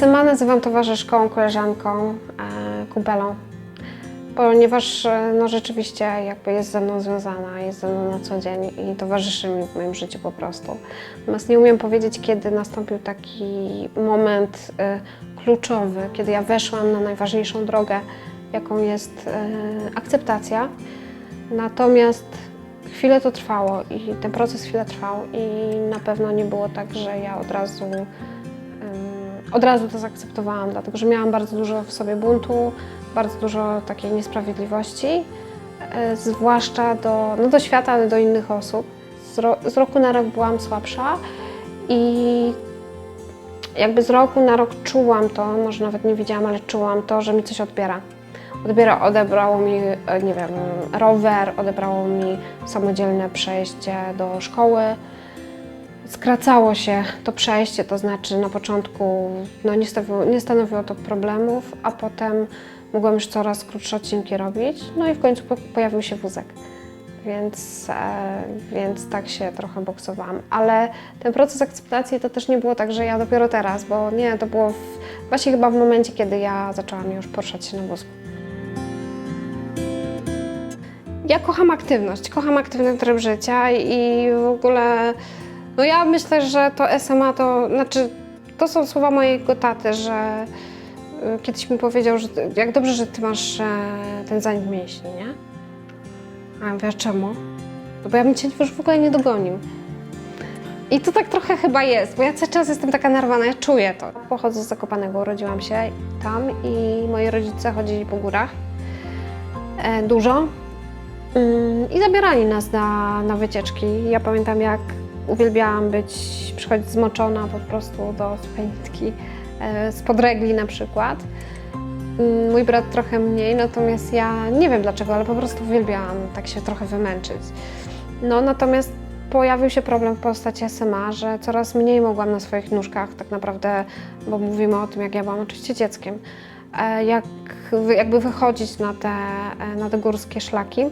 SMA nazywam towarzyszką, koleżanką, e, kumpelą, ponieważ e, no, rzeczywiście jakby jest ze mną związana, jest ze mną na co dzień i towarzyszy mi w moim życiu po prostu. Natomiast nie umiem powiedzieć, kiedy nastąpił taki moment e, kluczowy, kiedy ja weszłam na najważniejszą drogę, jaką jest akceptacja. Natomiast chwilę to trwało i ten proces chwilę trwał i na pewno nie było tak, że ja od razu od razu to zaakceptowałam, dlatego że miałam bardzo dużo w sobie buntu, bardzo dużo takiej niesprawiedliwości, e, zwłaszcza do, no do świata, ale do innych osób. Z, ro, z roku na rok byłam słabsza i jakby z roku na rok czułam to, może nawet nie widziałam, ale czułam to, że mi coś odbiera. Odbiera, odebrało mi, e, nie wiem, rower, odebrało mi samodzielne przejście do szkoły, skracało się to przejście, to znaczy na początku no, nie, stanowiło, nie stanowiło to problemów, a potem mogłam już coraz krótsze odcinki robić, no i w końcu po, pojawił się wózek. Więc, e, więc tak się trochę boksowałam. Ale ten proces akceptacji to też nie było tak, że ja dopiero teraz, bo nie, to było w, właśnie chyba w momencie, kiedy ja zaczęłam już poruszać się na wózku. Ja kocham aktywność, kocham aktywny tryb życia i w ogóle, no ja myślę, że to SMA to, znaczy, to są słowa mojego taty, że y, kiedyś mi powiedział, że jak dobrze, że ty masz e, ten zanik mięśni, nie? A ja mówię, czemu? No bo ja bym cię już w ogóle nie dogonił. I to tak trochę chyba jest, bo ja cały czas jestem taka narwana, ja czuję to. Pochodzę z Zakopanego, urodziłam się tam i moi rodzice chodzili po górach e, dużo. Mm, I zabierali nas na, na wycieczki. Ja pamiętam, jak uwielbiałam być, przychodzić zmoczona po prostu do nitki, e, spod regli na przykład. Mm, Mój brat trochę mniej, natomiast ja nie wiem dlaczego, ale po prostu uwielbiałam tak się trochę wymęczyć. No natomiast pojawił się problem w postaci SMA, że coraz mniej mogłam na swoich nóżkach tak naprawdę, bo mówimy o tym, jak ja byłam oczywiście dzieckiem, e, jak, jakby wychodzić na te, e, na te górskie szlaki.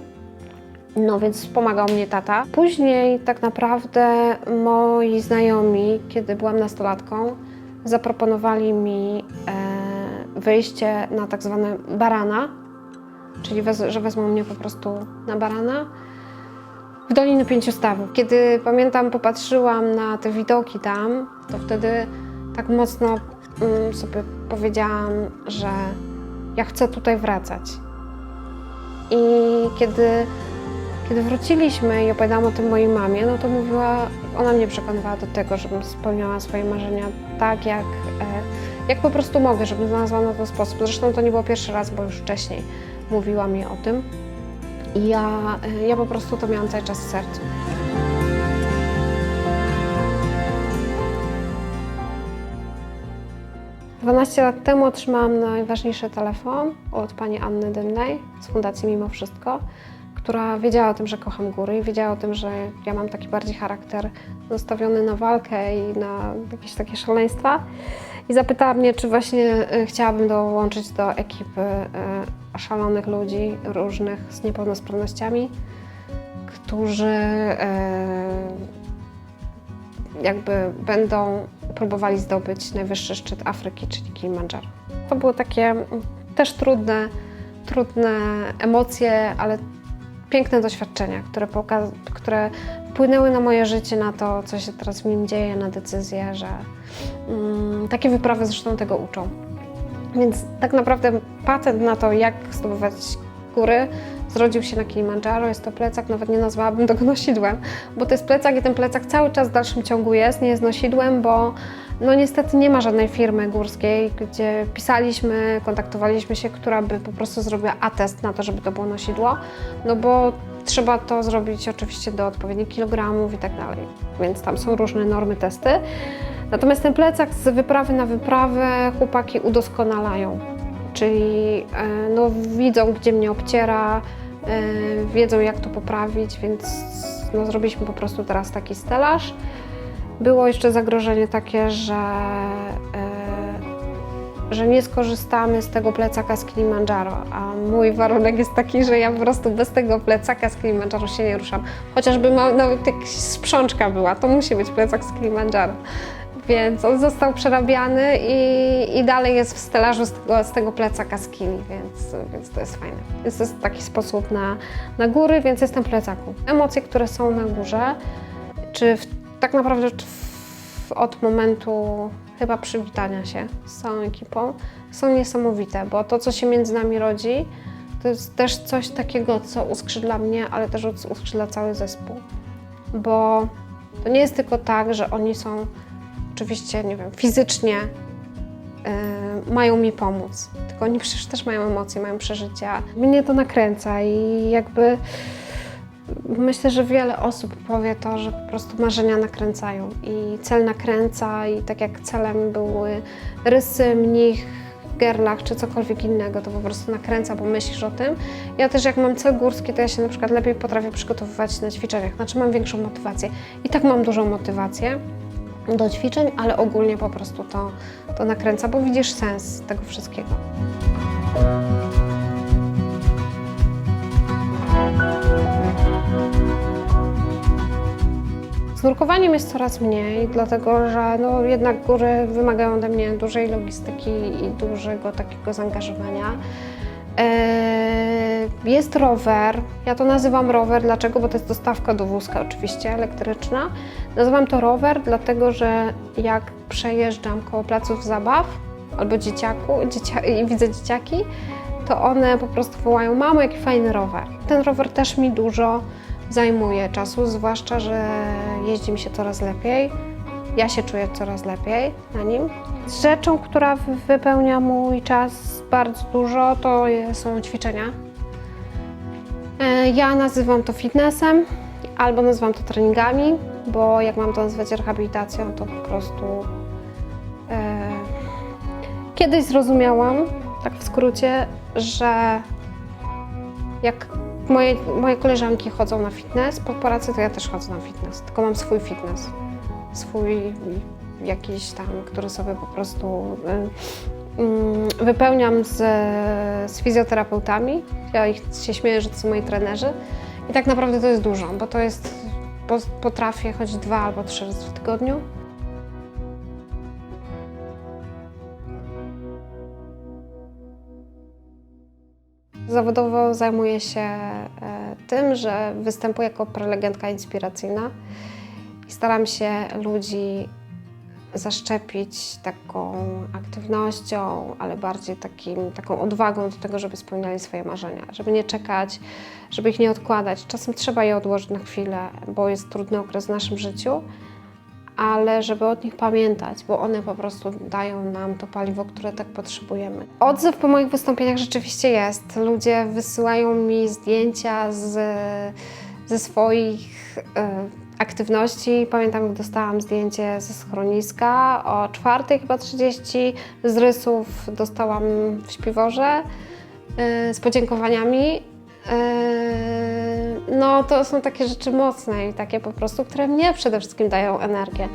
No więc pomagał mnie tata. Później tak naprawdę moi znajomi, kiedy byłam nastolatką, zaproponowali mi e, wyjście na tak zwane barana, czyli że wezmą mnie po prostu na barana w Doliny Pięciu Stawów. Kiedy pamiętam, popatrzyłam na te widoki tam, to wtedy tak mocno mm, sobie powiedziałam, że ja chcę tutaj wracać. I kiedy kiedy wróciliśmy i opowiadałam o tym mojej mamie, no to mówiła, ona mnie przekonywała do tego, żebym spełniała swoje marzenia tak, jak, e, jak po prostu mogę, żebym znalazła na to sposób. Zresztą to nie było pierwszy raz, bo już wcześniej mówiła mi o tym. I ja, e, ja po prostu to miałam cały czas w sercu. Dwanaście lat temu otrzymałam najważniejszy telefon od pani Anny Dymnej z Fundacji Mimo Wszystko która wiedziała o tym, że kocham góry i wiedziała o tym, że ja mam taki bardziej charakter nastawiony na walkę i na jakieś takie szaleństwa. I zapytała mnie, czy właśnie y, chciałabym dołączyć do ekipy y, szalonych ludzi różnych z niepełnosprawnościami, którzy y, jakby będą próbowali zdobyć najwyższy szczyt Afryki, czyli Kilimandżaro. To było takie mm, też trudne, trudne emocje, ale piękne doświadczenia, które, które wpłynęły na moje życie, na to, co się teraz w nim dzieje, na decyzję, że mm, takie wyprawy zresztą tego uczą. Więc tak naprawdę patent na to, jak zdobywać góry, zrodził się na Kilimandżaro. Jest to plecak, nawet nie nazwałabym tego nosidłem, bo to jest plecak i ten plecak cały czas w dalszym ciągu jest, nie jest nosidłem, bo no niestety nie ma żadnej firmy górskiej, gdzie pisaliśmy, kontaktowaliśmy się, która by po prostu zrobiła atest na to, żeby to było nosidło, no bo trzeba to zrobić oczywiście do odpowiednich kilogramów i tak dalej, więc tam są różne normy, testy. Natomiast ten plecak z wyprawy na wyprawę chłopaki udoskonalają, czyli e, no, widzą, gdzie mnie obciera, e, wiedzą, jak to poprawić, więc no, zrobiliśmy po prostu teraz taki stelaż. Było jeszcze zagrożenie takie, że, e, że nie skorzystamy z tego plecaka z Kilimandżaro, a mój warunek jest taki, że ja po prostu bez tego plecaka z Kilimandżaro się nie ruszam. Chociażby ma, nawet jakaś sprzączka była, to musi być plecak z Kilimandżaro. Więc on został przerabiany i, i dalej jest w stelażu z tego, z tego plecaka z kili, więc, więc to jest fajne. Więc to jest taki sposób na, na góry, więc jestem plecaku. Emocje, które są na górze, czy w, tak naprawdę od momentu chyba przywitania się z całą ekipą, są niesamowite, bo to, co się między nami rodzi, to jest też coś takiego, co uskrzydla mnie, ale też uskrzydla cały zespół. Bo to nie jest tylko tak, że oni są oczywiście, nie wiem, fizycznie yy, mają mi pomóc, tylko oni przecież też mają emocje, mają przeżycia. Mnie to nakręca i jakby myślę, że wiele osób powie to, że po prostu marzenia nakręcają i cel nakręca i tak jak celem były rysy, mnich, gerlach czy cokolwiek innego, to po prostu nakręca, bo myślisz o tym. Ja też jak mam cel górski, to ja się na przykład lepiej potrafię przygotowywać na ćwiczeniach, znaczy mam większą motywację. I tak mam dużą motywację do ćwiczeń, ale ogólnie po prostu to, to nakręca, bo widzisz sens tego wszystkiego. Z nurkowaniem jest coraz mniej, dlatego że no, jednak góry wymagają ode mnie dużej logistyki i dużego takiego zaangażowania. Eee, Jest rower, ja to nazywam rower, dlaczego? Bo to jest dostawka do wózka oczywiście, elektryczna. Nazywam to rower, dlatego że jak przejeżdżam koło placów zabaw albo dzieciaku, dziecia i widzę dzieciaki, to one po prostu wołają, mamo jaki fajny rower. Ten rower też mi dużo zajmuje czasu, zwłaszcza, że jeździ mi się coraz lepiej. Ja się czuję coraz lepiej na nim. Rzeczą, która wy- wypełnia mój czas bardzo dużo, to są ćwiczenia. E, Ja nazywam to fitnessem albo nazywam to treningami, bo jak mam to nazwać rehabilitacją, to po prostu e, kiedyś zrozumiałam, tak w skrócie, że jak moje, moje koleżanki chodzą na fitness po pracy, to ja też chodzę na fitness, tylko mam swój fitness. Swój jakiś tam, który sobie po prostu y, mm, wypełniam z, z fizjoterapeutami. Ja ich się śmieję, że to są moi trenerzy. I tak naprawdę to jest dużo, bo to jest, potrafię chodzić dwa albo trzy razy w tygodniu. Zawodowo zajmuję się e, tym, że występuję jako prelegentka inspiracyjna i staram się ludzi zaszczepić taką aktywnością, ale bardziej takim, taką odwagą do tego, żeby spełniali swoje marzenia, żeby nie czekać, żeby ich nie odkładać. Czasem trzeba je odłożyć na chwilę, bo jest trudny okres w naszym życiu, ale żeby od nich pamiętać, bo one po prostu dają nam to paliwo, które tak potrzebujemy. Odzew po moich wystąpieniach rzeczywiście jest. Ludzie wysyłają mi zdjęcia z, ze swoich e, aktywności. Pamiętam, jak dostałam zdjęcie ze schroniska o czwartej chyba 30 z rysów dostałam w śpiworze e, z podziękowaniami. E, No, to są takie rzeczy mocne i takie po prostu, które mnie przede wszystkim dają energię.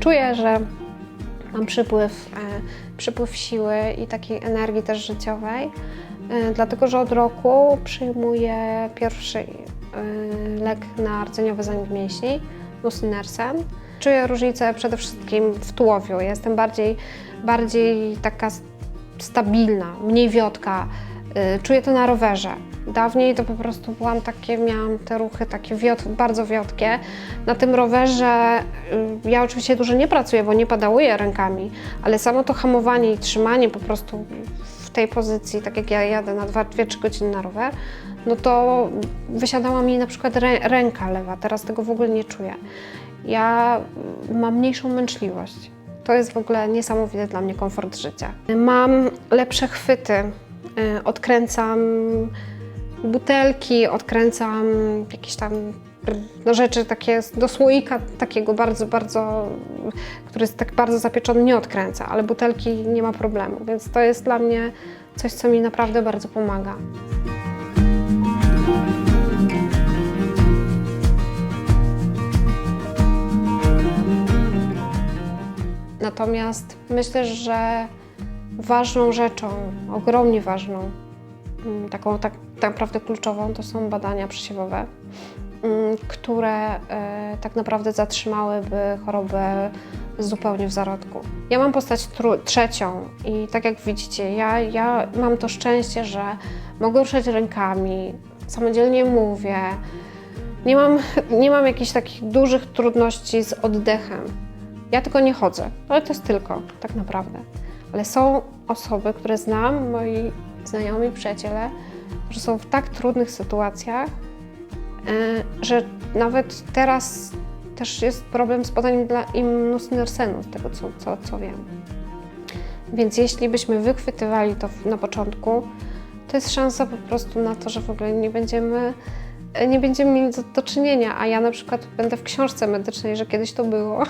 Czuję, że mam przypływ, e, przypływ siły i takiej energii też życiowej, e, dlatego że od roku przyjmuję pierwszy e, lek na rdzeniowy zanik mięśni, nusinersen. Czuję różnicę przede wszystkim w tułowiu. Jestem bardziej, bardziej taka stabilna, mniej wiotka. Y, Czuję to na rowerze. Dawniej to po prostu byłam takie, miałam te ruchy takie wiot, bardzo wiotkie. Na tym rowerze y, ja oczywiście dużo nie pracuję, bo nie padałuję rękami, ale samo to hamowanie i trzymanie po prostu w tej pozycji, tak jak ja jadę na 2-3 godziny na rower, no to wysiadała mi na przykład rę, ręka lewa, teraz tego w ogóle nie czuję. Ja mam mniejszą męczliwość. To jest w ogóle niesamowity dla mnie komfort życia. Mam lepsze chwyty, y, odkręcam butelki, odkręcam jakieś tam no, rzeczy takie do słoika takiego bardzo, bardzo, który jest tak bardzo zapieczony, nie odkręca, ale butelki nie ma problemu, więc to jest dla mnie coś, co mi naprawdę bardzo pomaga. Natomiast myślę, że ważną rzeczą, ogromnie ważną, mm, taką tak naprawdę kluczową, to są badania przesiewowe, mm, które e, tak naprawdę zatrzymałyby chorobę zupełnie w zarodku. Ja mam postać trzecią i tak jak widzicie, ja, ja mam to szczęście, że mogę ruszać rękami, samodzielnie mówię, nie mam, nie mam jakichś takich dużych trudności z oddechem. Ja tylko nie chodzę, ale to jest tylko, tak naprawdę. Ale są osoby, które znam, moi znajomi, przyjaciele, że są w tak trudnych sytuacjach, e, że nawet teraz też jest problem z podaniem dla im nusinersenu, z tego co, co, co wiem. Więc jeśli byśmy wychwytywali to na początku, to jest szansa po prostu na to, że w ogóle nie będziemy, nie będziemy mieli do, do czynienia. A ja na przykład będę w książce medycznej, że kiedyś to było.